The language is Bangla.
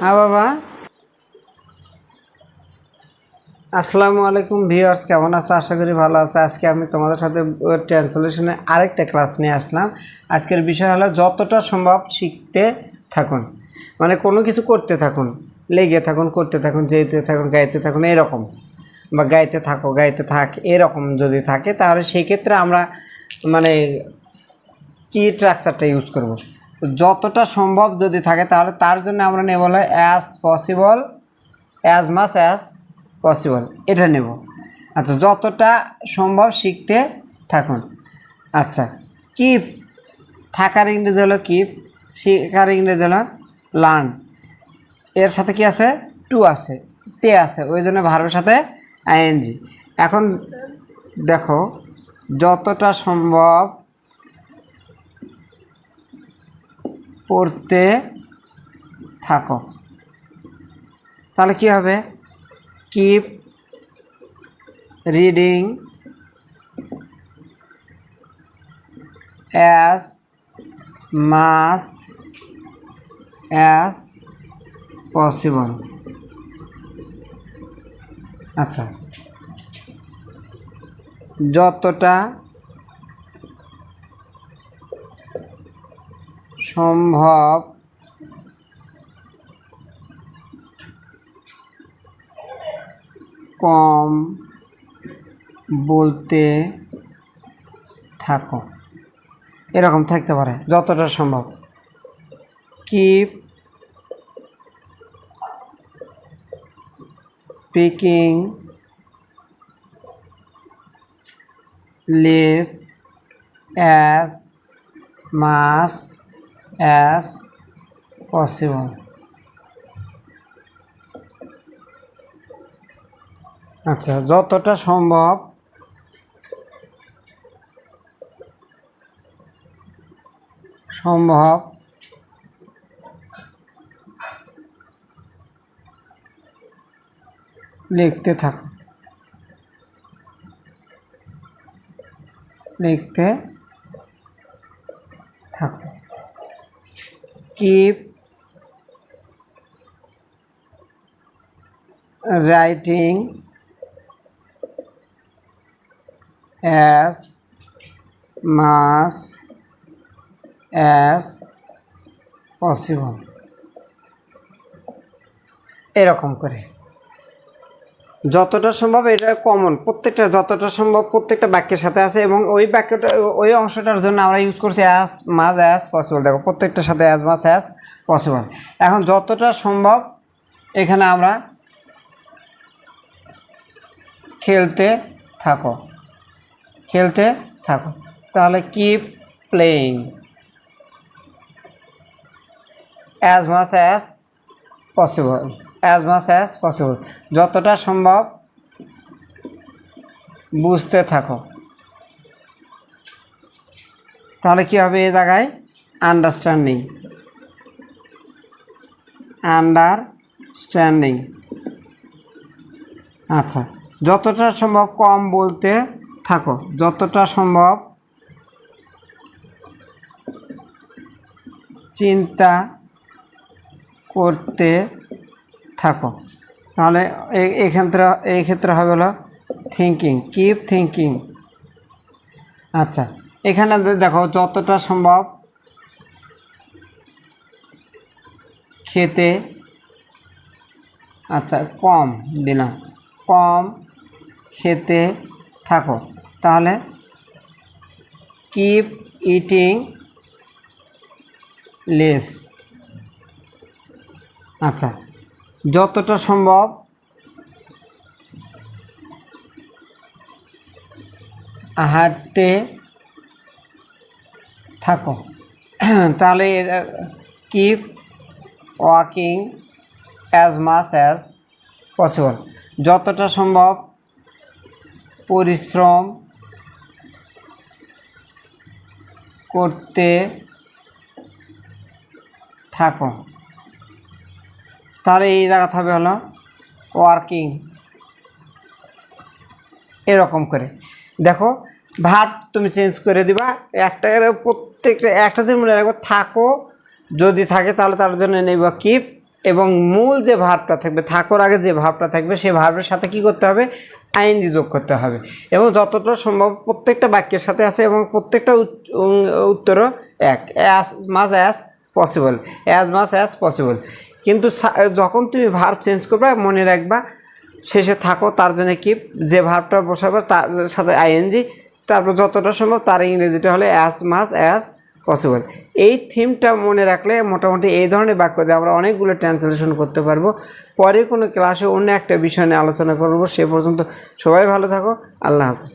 হ্যাঁ বাবা। আসসালামু আলাইকুম ভিউয়ার্স, কেমন আছো? আশা করি ভালো আছো। আজকে আমি তোমাদের সাথে ট্রান্সলেশনে আরেকটা ক্লাস নিয়ে আসলাম। আজকের বিষয় হলো, যতটা সম্ভব শিখতে থাকুন। মানে কোনো কিছু করতে থাকুন, লেগে থাকুন, করতে থাকুন, যেতে থাকুন, গাইতে থাকুন, এরকম। বা গাইতে থাকো, গাইতে থাক, এরকম যদি থাকে, তাহলে সেই ক্ষেত্রে আমরা মানে কি স্ট্রাকচারটা ইউজ করব। যতটা সম্ভব যদি থাকে, তাহলে তার জন্য আমরা নেব হলো as possible as much as possible এটা নেব। আচ্ছা যতটা সম্ভব শিখতে থাকুন। আচ্ছা কিপ থাকার ইংরেজি হলো কিপ শেখার ইংরেজি হলো লার্ন এর সাথে কি আছে? টু আছে। তে আছে। ওই জন্য ভার্বের সাথে আইএনজি এখন দেখো, যতটা সম্ভব পড়তে থাকো। তাহলে কি হবে? Keep reading as much as possible আচ্ছা। যতটা সম্ভব। কম বলতে থাকো। এরকম থাকতে পারে যতটা সম্ভব। Keep speaking less as much as possible আচ্ছা যতটা সম্ভব সম্ভব লিখতে থাকো। লিখতে থাকো। Keep writing as much as possible. এরকম করে। যতটা সম্ভব এটা কমন প্রত্যেকটা যতটা সম্ভব প্রত্যেকটা বাক্যের সাথে আছে এবং ওই বাক্যটা, ওই অংশটার জন্য আমরা ইউজ করছি অ্যাজ মাস অ্যাজ পসিবল দেখো, প্রত্যেকটার সাথে অ্যাজ মাস অ্যাজ পসিবল এখন যতটা সম্ভব এখানে আমরা খেলতে থাকো। খেলতে থাকো। তাহলে keep playing as much as possible as much as possible যতটা সম্ভব বুঝতে থাকো। তাহলে কী হবে এই জায়গায়? আন্ডারস্ট্যান্ডিং আন্ডারস্ট্যান্ডিং আচ্ছা যতটা সম্ভব কম বলতে থাকো। যতটা সম্ভব চিন্তা করতে থাকো। তাহলে এই ক্ষেত্রে এই ক্ষেত্রে হবে হলো থিঙ্কিং কিপ থিঙ্কিং আচ্ছা এখানে দেখো যতটা সম্ভব খেতে আচ্ছা কম দিলাম। কম খেতে থাকো। তাহলে কিপ ইটিং লেস আচ্ছা যতটা সম্ভব হাঁটতে থাকো। তাহলে keep walking as much as possible যতটা সম্ভব পরিশ্রম করতে থাকো। তাহলে এই জায়গা হবে হলো ওয়ার্কিং এরকম করে। দেখো ভাব তুমি চেঞ্জ করে দিবা। একটা প্রত্যেকটা, একটা দিন মনে রাখব, থাকো। যদি থাকে তাহলে তার জন্য নেব কিপ এবং মূল যে ভাবটা থাকবে, থাকোর আগে যে ভাবটা থাকবে, সেই ভাবের সাথে কি করতে হবে? আইএনজি যোগ করতে হবে। এবং যতটা সম্ভব প্রত্যেকটা বাক্যের সাথে আছে এবং প্রত্যেকটা উত- উত্তরও এক। As much as possible as much as possible কিন্তু যখন তুমি ভার্ব চেঞ্জ করবে, মনে রাখবা, শেষে থাকো, তার জন্য কি যে ভার্বটা বসাবে, তার সাথে আইএনজি তারপর যতটা সম্ভব তার ইংরেজিটা হলে অ্যাজ মাস অ্যাজ পসিবল এই থিমটা মনে রাখলে মোটামুটি এই ধরনের বাক্য দিয়ে আমরা অনেকগুলো ট্রান্সলেশন করতে পারব। পরে কোনো ক্লাসে অন্য একটা বিষয় নিয়ে আলোচনা করব, সে পর্যন্ত সবাই ভালো থাকো, আল্লাহ হাফিজ।